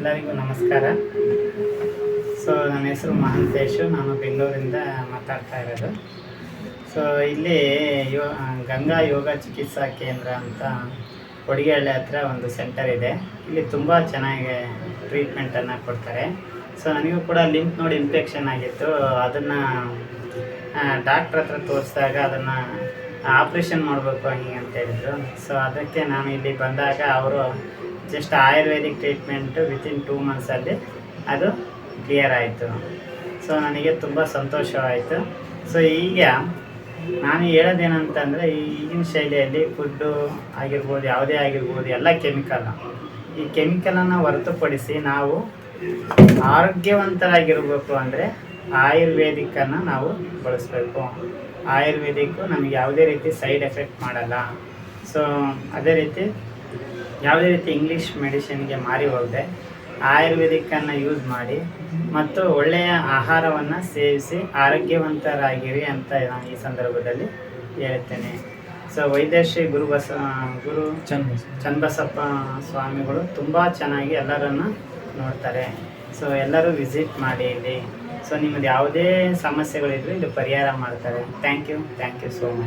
ಎಲ್ಲರಿಗೂ ನಮಸ್ಕಾರ. ಸೊ ನನ್ನ ಹೆಸರು ಮಹಾಂತೇಶು. ನಾನು ಬೆಂಗಳೂರಿಂದ ಮಾತಾಡ್ತಾ ಇರೋದು. ಸೊ ಇಲ್ಲಿ ಯೋ, ಗಂಗಾ ಯೋಗ ಚಿಕಿತ್ಸಾ ಕೇಂದ್ರ ಅಂತ ಕೊಡಿಗೆಹಳ್ಳಿ ಹತ್ರ ಒಂದು ಸೆಂಟರ್ ಇದೆ. ಇಲ್ಲಿ ತುಂಬ ಚೆನ್ನಾಗಿ ಟ್ರೀಟ್ಮೆಂಟನ್ನು ಕೊಡ್ತಾರೆ. ಸೊ ನನಗೂ ಕೂಡ ಲಿಂಕ್ ನೋಡಿ ಇನ್ಫೆಕ್ಷನ್ ಆಗಿತ್ತು. ಅದನ್ನು ಡಾಕ್ಟ್ರ್ ಹತ್ರ ತೋರಿಸಿದಾಗ ಅದನ್ನು ಆಪ್ರೇಷನ್ ಮಾಡಬೇಕು ಹಂಗೆ ಅಂತ ಹೇಳಿದರು. ಸೊ ಅದಕ್ಕೆ ನಾನು ಇಲ್ಲಿ ಬಂದಾಗ ಅವರು just Ayurvedic treatment within two ಮಂತ್ಸಲ್ಲಿ ಅದು ಕ್ಲಿಯರ್ ಆಯಿತು. ಸೊ ನನಗೆ ತುಂಬ ಸಂತೋಷವಾಯಿತು. ಸೊ ಈಗ ನಾನು ಹೇಳೋದೇನಂತಂದರೆ ಈಗಿನ ಶೈಲಿಯಲ್ಲಿ ಫುಡ್ಡು ಆಗಿರ್ಬೋದು, ಯಾವುದೇ ಆಗಿರ್ಬೋದು, ಎಲ್ಲ ಕೆಮಿಕಲ್ ಈ ಕೆಮಿಕಲನ್ನು ಹೊರತುಪಡಿಸಿ ನಾವು ಆರೋಗ್ಯವಂತರಾಗಿರಬೇಕು ಅಂದರೆ ಆಯುರ್ವೇದಿಕ್ಕನ್ನು ನಾವು ಬಳಸಬೇಕು. ಆಯುರ್ವೇದಿಕ್ಕು ನಮಗೆ ಯಾವುದೇ ರೀತಿ ಸೈಡ್ ಎಫೆಕ್ಟ್ ಮಾಡಲ್ಲ. ಸೊ ಅದೇ ರೀತಿ ಯಾವುದೇ ರೀತಿ ಇಂಗ್ಲೀಷ್ ಮೆಡಿಸಿನ್ಗೆ ಮಾರಿ ಹೋಗದೆ ಆಯುರ್ವೇದಿಕ್ಕನ್ನು ಯೂಸ್ ಮಾಡಿ ಮತ್ತು ಒಳ್ಳೆಯ ಆಹಾರವನ್ನು ಸೇವಿಸಿ ಆರೋಗ್ಯವಂತರಾಗಿರಿ ಅಂತ ನಾನು ಈ ಸಂದರ್ಭದಲ್ಲಿ ಹೇಳ್ತೇನೆ ಸೊ ವೈದ್ಯಶ್ರೀ ಗುರು ಬಸ, ಗುರು ಚನ್ನಬಸಪ್ಪ ಸ್ವಾಮಿಗಳು ತುಂಬ ಚೆನ್ನಾಗಿ ಎಲ್ಲರನ್ನು ನೋಡ್ತಾರೆ. ಸೊ ಎಲ್ಲರೂ ವಿಸಿಟ್ ಮಾಡಿ ಇಲ್ಲಿ. ಸೊ ನಿಮ್ಮದು ಯಾವುದೇ ಸಮಸ್ಯೆಗಳಿದ್ರು ಇಲ್ಲಿ ಪರಿಹಾರ ಮಾಡ್ತಾರೆ. Thank you thank you so much